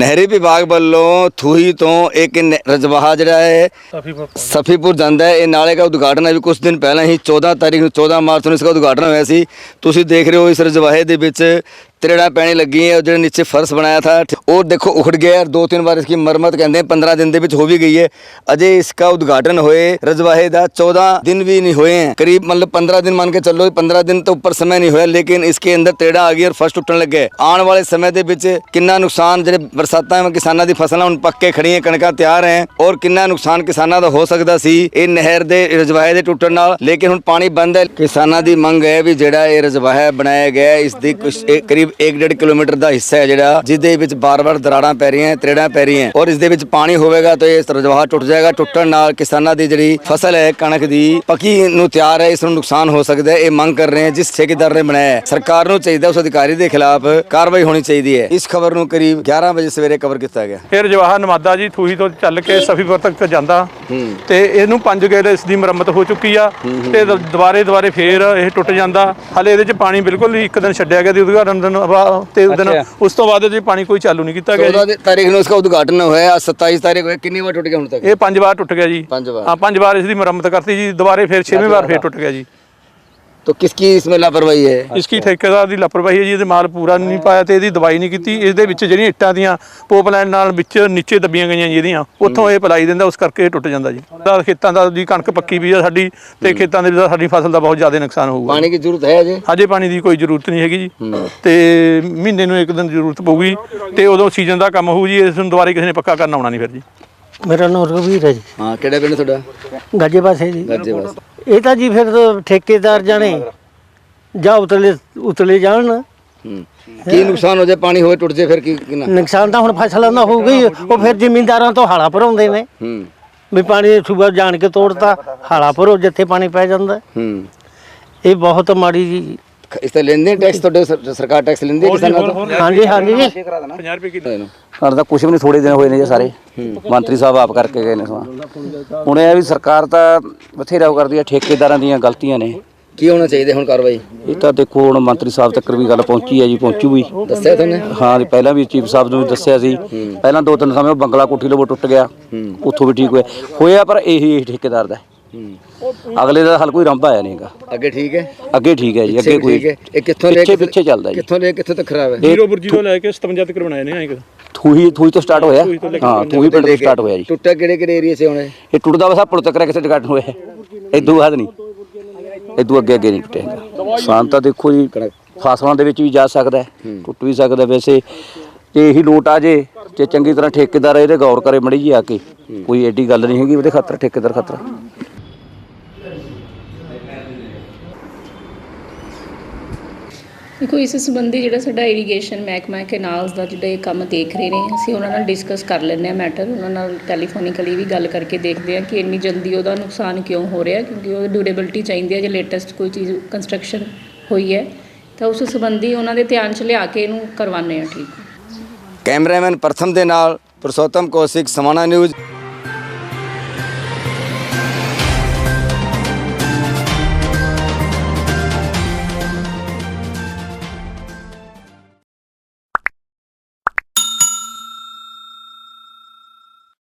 ਨਹਿਰੀ ਵਿਭਾਗ ਵੱਲੋਂ ਥੂਹੀ ਤੋਂ ਇੱਕ ਰਜਵਾਹਾ ਜਿਹੜਾ ਹੈ ਸਫੀਪੁਰ ਜਾਂਦਾ ਹੈ। ਇਹ ਨਾਲੇ ਦਾ ਉਦਘਾਟਨ ਹੈ ਵੀ ਕੁਝ ਦਿਨ ਪਹਿਲਾਂ ਹੀ 14 ਤਾਰੀਖ ਨੂੰ 14 ਮਾਰਚ ਨੂੰ ਇਸ ਦਾ ਉਦਘਾਟਨ ਹੋਇਆ ਸੀ। ਤੁਸੀਂ ਦੇਖ ਰਹੇ ਹੋ ਇਸ ਰਜਵਾਹੇ ਦੇ ਵਿੱਚ ਤਰੇੜਾ ਪੈਣੀ ਲੱਗੀ ਹੈ और ਜਿਹੜੇ ਨੀਚੇ ਫਰਸ਼ ਬਣਾਇਆ था और देखो उखड़ गया है और दो तीन बार इसकी मरम्मत कहते हैं 15 दिन ਦੇ ਵਿੱਚ ਹੋ ਵੀ ਗਈ ਹੈ ਅਜੇ इसका ਉਦਘਾਟਨ ਹੋਏ ਰਜਵਾਹੇ ਦਾ 14 दिन भी नहीं हुए हैं करीब मतलब 15 दिन मान के ਚੱਲੋ 15 ਦਿਨ ਤੋਂ ਉੱਪਰ समय ਨਹੀਂ ਹੋਇਆ ਲੇਕਿਨ इसके ਅੰਦਰ ਤਰੇੜਾ ਆ ਗਈ ਔਰ ਫਰਸ਼ ਟੁੱਟਣ ਲੱਗੇ ਆਉਣ ਵਾਲੇ ਸਮੇਂ ਦੇ ਵਿੱਚ ਕਿੰਨਾ ਨੁਕਸਾਨ ਜਿਹੜੇ ਬਰਸਾਤਾਂ ਵਿੱਚ ਕਿਸਾਨਾਂ ਦੀ ਫਸਲਾਂ ਹੁਣ ਪੱਕੇ ਖੜੀਆਂ ਕਣਕਾਂ ਤਿਆਰ ਹੈ ਔਰ ਕਿੰਨਾ ਨੁਕਸਾਨ ਕਿਸਾਨਾਂ ਦਾ ਹੋ ਸਕਦਾ ਸੀ ਇਹ ਨਹਿਰ ਦੇ ਰਜਵਾਹੇ ਦੇ ਟੁੱਟਣ ਨਾਲ ਲੇਕਿਨ ਹੁਣ ਪਾਣੀ ਬੰਦ ਹੈ ਕਿਸਾਨਾਂ ਦੀ ਮੰਗ ਹੈ ਵੀ ਜਿਹੜਾ ਇਹ ਰਜਵਾਹਾ ਬਣਾਇਆ ਗਿਆ ਹੈ, ਇਸ ਦੀ ਕੁਛ ਇਹ ਕਰੀਬ 1.5 ਕਿਲੋਮੀਟਰ ਦਾ ਹਿੱਸਾ ਹੈ ਜਿਹੜਾ ਜਿਹਦੇ ਵਿੱਚ ਬਾਰ-ਬਾਰ ਦਰਾਰਾਂ ਪੈ ਰਹੀਆਂ ਤਰੇੜਾਂ ਪੈ ਰਹੀਆਂ ਔਰ ਇਸ ਦੇ ਵਿੱਚ ਪਾਣੀ ਹੋਵੇਗਾ ਤਾਂ ਇਹ ਰਜਵਾਹਾ ਟੁੱਟ ਜਾਏਗਾ। ਟੁੱਟਣ ਨਾਲ ਕਿਸਾਨਾਂ ਦੀ ਜਿਹੜੀ ਫਸਲ ਹੈ ਕਣਕ ਦੀ ਪੱਕੀ ਨੂੰ ਤਿਆਰ ਹੈ ਇਸ ਨੂੰ ਨੁਕਸਾਨ ਹੋ ਸਕਦਾ ਹੈ। ਇਹ ਮੰਗ ਕਰ ਰਹੇ ਹਨ ਜਿਸ ਠੇਕੇਦਾਰ ਨੇ ਬਣਾਇਆ ਹੈ। ਸਰਕਾਰ ਨੂੰ ਚਾਹੀਦਾ ਉਸ ਅਧਿਕਾਰੀ ਦੇ ਖਿਲਾਫ ਕਾਰਵਾਈ ਹੋਣੀ ਚਾਹੀਦੀ ਹੈ। ਇਸ ਖਬਰ ਨੂੰ ਕਰੀਬ 11 ਵਜੇ ਸਵੇਰੇ ਕਵਰ ਕੀਤਾ ਗਿਆ। ਫਿਰ ਜਵਾਹਰ ਨਮਾਦਾ ਜੀ ਥੂਹੀ ਤੋਂ ਚੱਲ ਕੇ ਸਫੀਪੁਰ ਤੱਕ ਜਾਂਦਾ। ਤੇ ਇਹਨੂੰ ਪੰਜ ਗੇੜ ਇਸ ਦੀ ਮੁਰੰਮਤ ਹੋ ਚੁੱਕੀ ਆ। ਤੇ ਦੁਬਾਰੇ ਦੁਬਾਰੇ ਫੇਰ ਇਹ ਟੁੱਟ ਜਾਂਦਾ। ਹਲੇ ਇਹਦੇ ਚ ਪਾਣੀ ਬਿਲਕੁਲ ਹੀ ਇੱਕ ਦਿਨ ਛੱਡਿਆ ਗਿਆ। ਦੀ ਉਦਘਾਟਨ ਦਿਨ ਤੇ ਉਸ ਦਿਨ ਉਸ ਤੋਂ ਬਾਅਦ ਜੀ ਪਾਣੀ ਕੋਈ ਚਾਲੂ ਨਹੀਂ ਕੀਤਾ ਗਿਆ 14 ਤਾਰੀਖ ਨੂੰ ਇਸका ਉਦਘਾਟਨ ਹੋਇਆ 27 ਤਾਰੀਖ ਹੋਇਆ ਕਿੰਨੀ ਵਾਰ ਟੁੱਟ ਗਿਆ ਹੁਣ ਤੱਕ? ਇਹ ਪੰਜ ਵਾਰ ਟੁੱਟ ਗਿਆ ਜੀ। ਪੰਜ ਵਾਰ। ਹਾਂ ਪੰਜ ਵਾਰ ਇਸ ਦੀ ਮੁਰੰਮਤ ਕਰਤੀ ਜੀ ਦੁਬਾਰੇ ਫਿਰ ਛੇਵੀਂ ਵਾਰ ਫਿਰ ਟੁੱਟ ਗਿਆ ਜੀ। तो किसकी इसमें लापरवाही है? ਇਸਕੀ ਠੇਕੇਦਾਰ ਦੀ ਲਾਪਰਵਾਹੀ ਹੈ ਜੀ ਇਹਦੇ ਮਾਲ ਪੂਰਾ ਨਹੀਂ ਪਾਇਆ ਤੇ ਇਹਦੀ ਦਵਾਈ ਨਹੀਂ ਕੀਤੀ ਇਸ ਦੇ ਵਿੱਚ ਜਿਹੜੀਆਂ ਇੱਟਾਂ ਦੀਆਂ ਪੋਪਲਾਈਨ ਨਾਲ ਵਿੱਚ ਨੀਚੇ ਦੱਬੀਆਂ ਗਈਆਂ ਜੀ ਉੱਥੋਂ ਇਹ ਪਲਾਈ ਦਿੰਦਾ ਉਸ ਕਰਕੇ ਇਹ ਟੁੱਟ ਜਾਂਦਾ ਜੀ ਤਾਂ ਖੇਤਾਂ ਦਾ ਜੀ ਕਣਕ ਪੱਕੀ ਵੀ ਆ ਸਾਡੀ ਤੇ ਖੇਤਾਂ ਦੇ ਵਿੱਚ ਸਾਡੀ ਫਸਲ ਦਾ ਬਹੁਤ ਜ਼ਿਆਦਾ ਨੁਕਸਾਨ ਹੋਊਗਾ पानी की जरूरत है अजय ਹਜੇ ਪਾਣੀ ਦੀ ਕੋਈ ਜ਼ਰੂਰਤ ਨਹੀਂ ਹੈਗੀ ਜੀ ਤੇ ਮਹੀਨੇ ਨੂੰ ਇੱਕ ਦਿਨ ਜ਼ਰੂਰਤ ਪਊਗੀ ਤੇ ਉਦੋਂ ਸੀਜ਼ਨ ਦਾ ਕੰਮ ਹੋਊ ਜੀ ਇਸ ਨੂੰ ਦੁਬਾਰੇ ਕਿਸੇ ਨੇ ਪੱਕਾ ਕਰਨ ਆਉਣਾ ਨਹੀਂ ਫਿਰ ਜੀ ਮੇਰਾ ਨਾਮ ਹੈ ਜੀ। हाँ केड़ा पिंड थोड़ा ਜੀ ਗਾਜੇ ਜੀ। ਗਾਜੇਵਾਸ ਇਹ ਤਾਂ ਜੀ ਫਿਰ ਠੇਕੇਦਾਰ ਜਾਣੇ ਜਾਂ ਉਤਲੇ ਉਤਲੇ ਜਾਣ। ਕੀ ਨੁਕਸਾਨ ਹੋ ਜਾਏ ਪਾਣੀ ਹੋਏ ਟੁੱਟ ਜਾਏ ਫਿਰ ਕੀ ਨੁਕਸਾਨ ਤਾਂ ਹੁਣ ਫਸਲਾਂ ਦਾ ਹੋਊਗਾ ਹੀ ਉਹ ਫਿਰ ਜ਼ਿਮੀਂਦਾਰਾਂ ਤੋਂ ਹਾਲਾ ਭਰਾਉਂਦੇ ਨੇ। ਹੂੰ। ਵੀ ਪਾਣੀ ਸੂਬਾ ਜਾਣ ਕੇ ਤੋੜਤਾ ਹਾਲਾ ਭਰੋ ਜਿੱਥੇ ਪਾਣੀ ਪੈ ਜਾਂਦਾ। ਹੈ। ਹੂੰ ਇਹ ਬਹੁਤ ਮਾੜੀ ਜੀ ਇਸ ਤੇ ਲੈਂਦੇ ਟੈਕਸ ਤੁਹਾਡੇ ਸਰ- ਸਰਕਾਰ ਟੈਕਸ ਲੈਂਦੀ ਹੈ ਕਿਸਾਨਾਂ ਤੋਂ? ਹਾਂਜੀ ਹਾਂਜੀ ਜੀ। 50 ਰੁਪਏ ਕਿਲੋ। ਸਾਡਾ ਤਾਂ ਕੁਝ ਵੀ ਨਹੀਂ ਥੋੜੇ ਦਿਨ ਹੋਏ ਨੇ ਜੀ ਸਾਰੇ। ਮੰਤਰੀ ਸਾਹਿਬ ਆਪ ਕਰਕੇ ਗਏ ਨੇ ਸਮਾਂ। ਹੁਣ ਇਹ ਆ ਵੀ ਸਰਕਾਰ ਤਾਂ ਬਥੇਰਾ ਉਹ ਕਰਦੀ ਹੈ ਠੇਕੇਦਾਰਾਂ ਦੀਆਂ ਗਲਤੀਆਂ ਨੇ। ਕੀ ਹੋਣਾ ਚਾਹੀਦਾ ਹੁਣ ਕਾਰਵਾਈ? ਇਹ ਤਾਂ ਦੇਖੋ ਹੁਣ ਮੰਤਰੀ ਸਾਹਿਬ ਤੱਕ ਵੀ ਗੱਲ ਪਹੁੰਚੀ ਹੈ ਜੀ ਪਹੁੰਚੂ ਵੀ। ਦੱਸਿਆ ਤੁਹਾਨੂੰ ਹਾਂ ਜੀ ਪਹਿਲਾਂ ਵੀ ਚੀਫ ਸਾਹਿਬ ਨੂੰ ਦੱਸਿਆ ਸੀ। ਪਹਿਲਾਂ ਦੋ ਤਿੰਨ ਸਮੇਂ ਉਹ ਬੰਗਲਾ ਕੋਠੀ ਲੋਬੋ ਟੁੱਟ ਗਿਆ। ਉੱਥੋਂ ਵੀ ਠੀਕ ਹੋਇਆ। ਹੋਇਆ ਪਰ ਇਹੀ ਠੇਕੇਦਾਰ ਦਾ। ਅਗਲੇ ਦਾ ਹੱਲ ਕੋਈ ਰੰਭਾ ਆਇਆ ਨਹੀਂਗਾ ਅੱਗੇ ਠੀਕ ਹੈ? ਅੱਗੇ ਠੀਕ ਹੈ ਜੀ ਅੱਗੇ ਕੋਈ ਠੀਕ ਹੈ। ਇਹ ਕਿੱਥੋਂ ਲੈ ਕੇ ਪਿੱਛੇ ਚੱਲਦਾ ਜੀ। ਕਿੱਥੋਂ ਲੈ ਕੇ ਕਿੱਥੋਂ ਤੱਕ ਖਰਾਬ ਹੈ? ਜ਼ੀਰੋ ਬੁਰਜੀ ਤੋਂ ਲੈ ਕੇ 57 ਤੱਕ ਬਣਾਏ ਨੇ ਐਂ ਥੂਹੀ ਥੂਹੀ ਤੋਂ ਸਟਾਰਟ ਹੋਇਆ। ਹਾਂ ਥੂਹੀ ਪਿੰਡ ਤੋਂ ਸਟਾਰਟ ਹੋਇਆ ਜੀ। ਟੁੱਟਾ ਕਿਹੜੇ ਕਿਹੜੇ ਏਰੀਆ 'ਚ ਹੋਣਾ? ਇਹ ਟੁੱਟਦਾ ਵਸਾ ਪੁਲ ਤੱਕ ਕਿਸੇ ਟਿਕਟ ਹੋਇਆ ਇਦੋਂ ਬਾਅਦ ਨਹੀਂ। ਇਦੋਂ ਅੱਗੇ ਅੱਗੇ ਨਹੀਂ ਟੁੱਟੇਗਾ ਨੁਕਸਾਨ ਤਾਂ ਦੇਖੋ ਜੀ ਫਸਲਾਂ ਦੇ ਵਿੱਚ ਵੀ ਜਾ ਸਕਦਾ ਟੁੱਟ ਵੀ ਸਕਦਾ ਵੈਸੇ। ਤੇ ਇਹੀ ਲੋਟ ਆ ਜੇ ਤੇ ਚੰਗੀ ਤਰ੍ਹਾਂ ਠੇਕੇਦਾਰ ਇਹਦੇ ਗੌਰ ਕਰੇ ਮੜੀ ਜੀ ਆ ਕੇ। ਕੋਈ ਐਡੀ ਗੱਲ ਨਹੀਂ ਹੈਗੀ ਉਹਦੇ ਖਾਤਰ ਠੇਕੇਦਾਰ ਖਾਤਰ। ਦੇਖੋ, ਇਸ ਸੰਬੰਧੀ ਜਿਹੜਾ ਸਾਡਾ ਇਰੀਗੇਸ਼ਨ ਮਹਿਕਮਾ ਕੈਨਾਲਸ ਦਾ ਜਿਹੜਾ ਇਹ ਕੰਮ ਦੇਖ ਰਹੇ ਨੇ, ਅਸੀਂ ਉਹਨਾਂ ਨਾਲ ਡਿਸਕਸ ਕਰ ਲੈਂਦੇ ਆ ਮੈਟਰ ਉਹਨਾਂ ਨਾਲ ਟੈਲੀਫੋਨਿਕਲੀ ਵੀ ਗੱਲ ਕਰਕੇ ਦੇਖਦੇ ਆ ਕਿ ਇੰਨੀ ਜਲਦੀ ਉਹਦਾ ਨੁਕਸਾਨ ਕਿਉਂ ਹੋ ਰਿਹਾ, ਕਿਉਂਕਿ ਉਹ ਡਿਊਰੇਬਿਲਟੀ ਚਾਹੀਦੀ ਹੈ, ਜੇ ਲੇਟੈਸਟ ਕੋਈ ਚੀਜ਼ ਕੰਸਟਰਕਸ਼ਨ ਹੋਈ ਹੈ, ਤਾਂ ਉਸ ਸੰਬੰਧੀ ਉਹਨਾਂ ਦੇ ਧਿਆਨ 'ਚ ਲਿਆ ਕੇ ਇਹਨੂੰ ਕਰਵਾਉਂਦੇ ਆ ਠੀਕ। ਕੈਮਰਾਮੈਨ ਪ੍ਰਥਮ ਦੇ ਨਾਲ, ਪੁਰਸ਼ੋਤਮ ਕੌਸ਼ਿਕ, ਸਮਾਣਾ ਨਿਊਜ਼